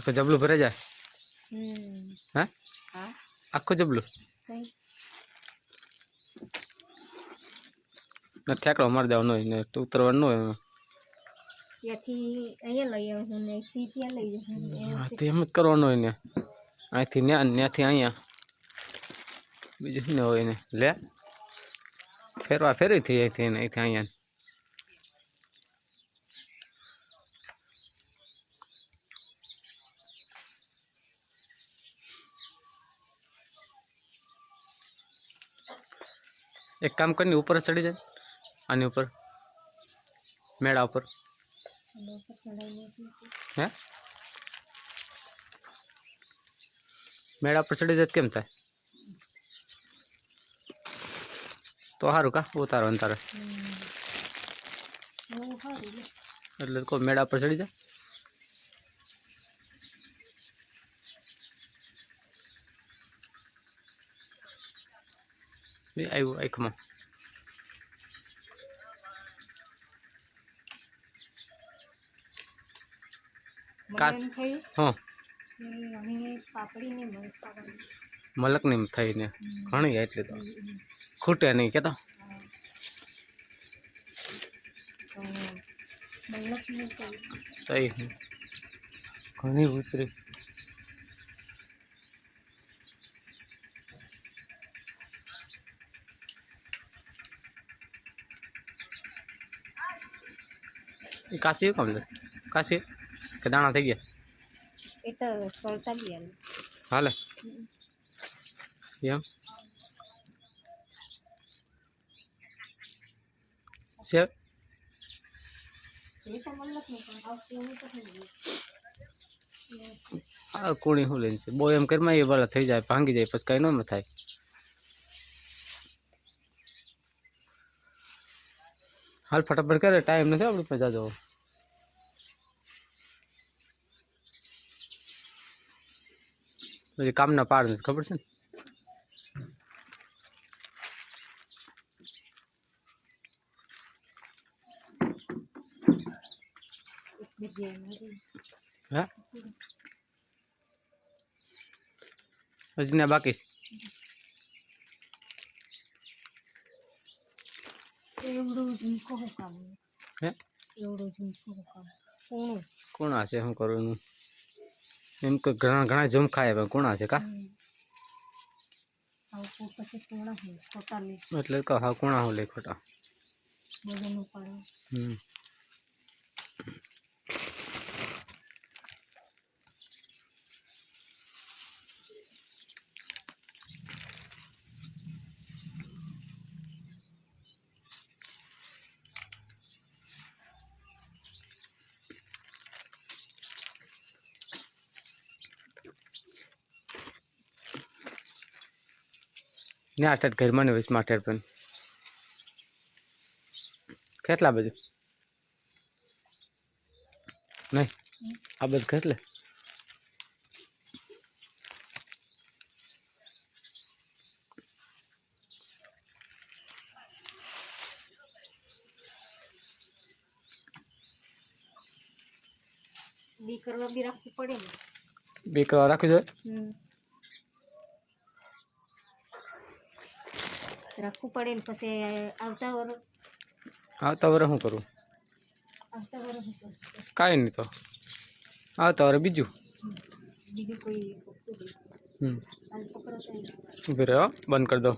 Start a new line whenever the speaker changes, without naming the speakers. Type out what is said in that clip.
આખું જબલું ભરાઈ જાય હે આખું જબલું ને ઠેકડો મારી દેવાનો હોય ને ઉતરવાનું હોય.
ત્યાંથી અહીંયા લઈ આવું ને ત્યાં લઈ જશું
હા એમ જ કરવાનું હોય ને અહીંથી ન્યા ત્યાંથી અહીંયા બીજું ને હોય ને લે ફેરવા ફેરવી થઈ અહીંથી અહીંથી અહીંયા એક કામ કરીને ઉપર જ ચડી જાય આની ઉપર મેળા ઉપર હે મેળા પર ચડી જાય તો કેમ થાય તો સારું કા ઉતારો ને તારે
બહુ સારું લે.
એટલે કોઈ મેળા પર ચડી જાય આવ્યું આંખમાં કાચ.
થયું
હા.
મલક મગ
થઈને ઘણી એટલે તો. ખૂટે નહીં કેતો.
તો
ઘણી ઉતરી. કાચી કામ લે કાચી કે દાણા થઈ ગયા
એ તો સળતા ગયા
હાલે એમ છે
એ તો મતલબ નહીં પણ આ કેવું તો થઈ ગયું
આ કોણી શું લઈને છે બહુ એમ કરીમાં એ વાળા થઈ જાય ભાંગી જાય પછી કઈ ન થાય હાલ ફટાફટ કરે ટાઈમ નથી આપણી પાસે જાજો પછી કામના પાડ નથી ખબર છે ને
એક જગ્યાએ મારી
હે હજી ના બાકી છે
ઝુમકો હું?
હે
એવડું ઝુમકો હું કામ કોણા
છે? શું કરવું એનું? એમ કે ઘણા ઘણા જમખાય પણ કોણા છે કા?
આવું
એટલે કહો કોણા હું લે ખોટા? હમ. ને સ્ટાર્ટ ઘરમાં ને વીસમાં આઠ પણ કેટલા બધું? નહીં આ બધું કેટલે?
બી કરવા બી રાખવું પડે
બે કરવા રાખવી જોઈએ?
રાખવું પડે ને પછી આવતા વર
આવતા વરે શું કરવું
આવતા વર?
કાંઈ નહીં તો. આવતા વર બીજું?
બીજું કોઈ
હમ. બંધ કરી દો